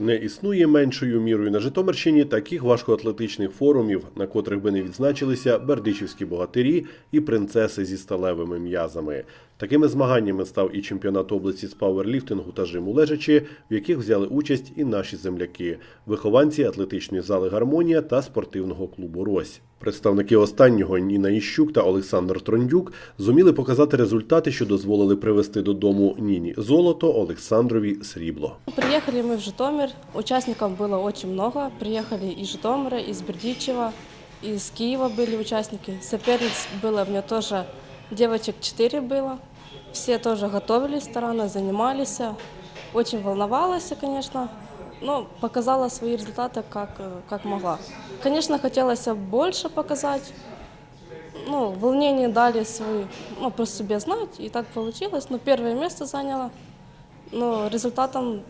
Не існує меншою мірою на Житомирщині таких важкоатлетичних форумів, на котрих би не відзначилися бердичівські богатирі і принцеси зі сталевими м'язами. Такими змаганнями став і чемпіонат області з пауерліфтингу та жиму лежачі, в яких взяли участь і наші земляки, вихованці атлетичної зали Гармонія та спортивного клубу Рось. Представники останнього Ніна Іщук та Олександр Трондюк зуміли показати результати, що дозволили привезти додому Ніні золото, Олександрові срібло. Приехали мы в Житомир, участников было очень много. Приехали из Житомира, из Бердичева, из Киева были участники. Соперниц было у меня тоже, девочек 4 было. Все тоже готовились старанно, занимались. Очень волновалась, конечно, но показала свои результаты как, э, как могла. Конечно, хотелось больше показать. Ну, волнение дали свои, ну, про себя знать, и так получилось. Но первое место заняла. Но результатом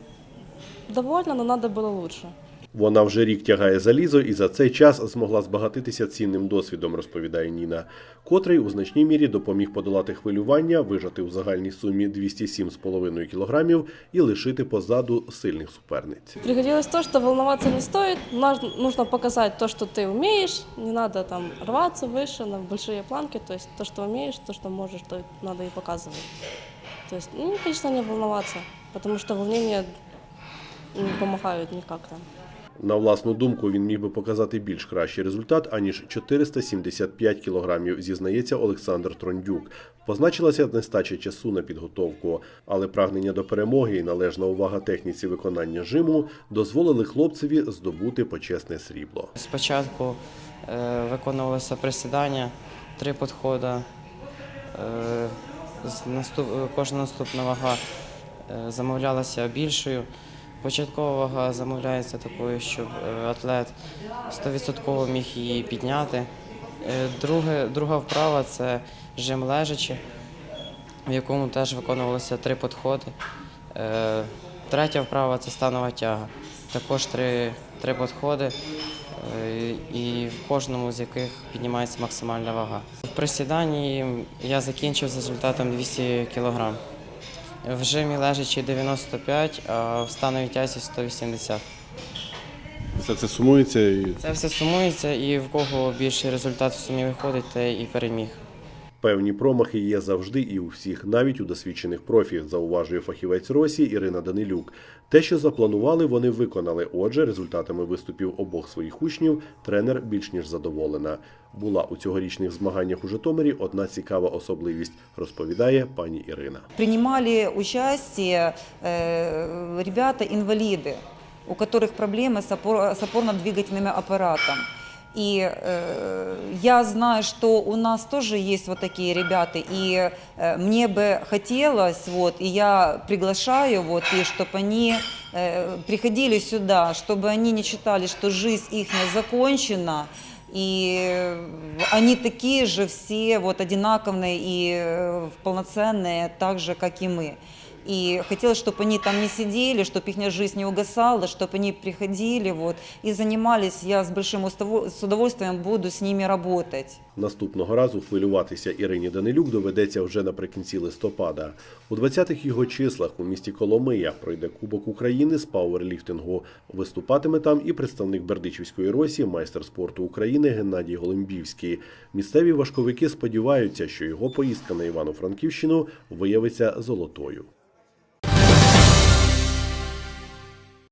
довольна, но надо было лучше. Вона вже рік тягає залізо і за цей час змогла збагатитися цінним досвідом, розповідає Ніна, котрий у значній мірі допоміг подолати хвилювання, вижати у загальній сумі 207,5 кілограмів і лишити позаду сильних суперниць. Пригодилось то, что волноваться не стоит. Наж- Нужно показать то, что ты умеешь. Не надо там рваться выше, на большие планки. То есть то, что умеешь, то, что можешь, то надо и показывать. То есть, ну, конечно, не волноваться, потому что волнения не помогают никак там. На власну думку, він міг би показати більш кращий результат, аніж 475 кілограмів, зізнається Олександр Трондюк. Позначилася нестача часу на підготовку, але прагнення до перемоги і належна увага техніці виконання жиму дозволили хлопцеві здобути почесне срібло. Спочатку е, виконувалося присідання, три підходи. Е, кожна наступна вага е, замовлялася більшою. Початкова вага замовляється такою, щоб е, атлет 100% міг її підняти. Е, Друге, друга вправа це жим лежачи, в якому теж виконувалося три підходи. Е, Третя вправа це станова тяга. Також три, три підходи, і в кожному з яких піднімається максимальна вага. В присіданні я закінчив з результатом 200 кг. В жимі лежачи 95, а в становій тязі 180. Все це сумується і Це все сумується, і в кого більший результат в сумі виходить, те і переміг. Певні промахи є завжди і у всіх, навіть у досвідчених профі, зауважує фахівець Росі Ірина Данилюк. Те, що запланували, вони виконали. Отже, результатами виступів обох своїх учнів тренер більш ніж задоволена. Була у цьогорічних змаганнях у Житомирі одна цікава особливість, розповідає пані Ірина. принимали участие э, ребята-инвалиды, у которых проблемы с, опор- с опорно-двигательным аппаратом. И э, я знаю, что у нас тоже есть вот такие ребята, и э, мне бы хотелось, вот, и я приглашаю, вот, и чтобы они э, приходили сюда, чтобы они не считали, что жизнь их закончена, и э, они такие же все вот одинаковые и э, полноценные, так же, как и мы. И хотелось, чтобы они там не сидели, чтобы их жизнь не угасала, чтобы они приходили вот, и занимались. Я с большим уставо- с удовольствием буду с ними работать. Наступного разу хвилюватися Ірині Данилюк доведеться вже наприкінці листопада. У 20-х його числах у місті Коломия пройде Кубок України з пауерліфтингу. Виступатиме там і представник Бердичівської Росі, майстер спорту України Геннадій Голембівський. Місцеві важковики сподіваються, що його поїздка на Івано-Франківщину виявиться золотою.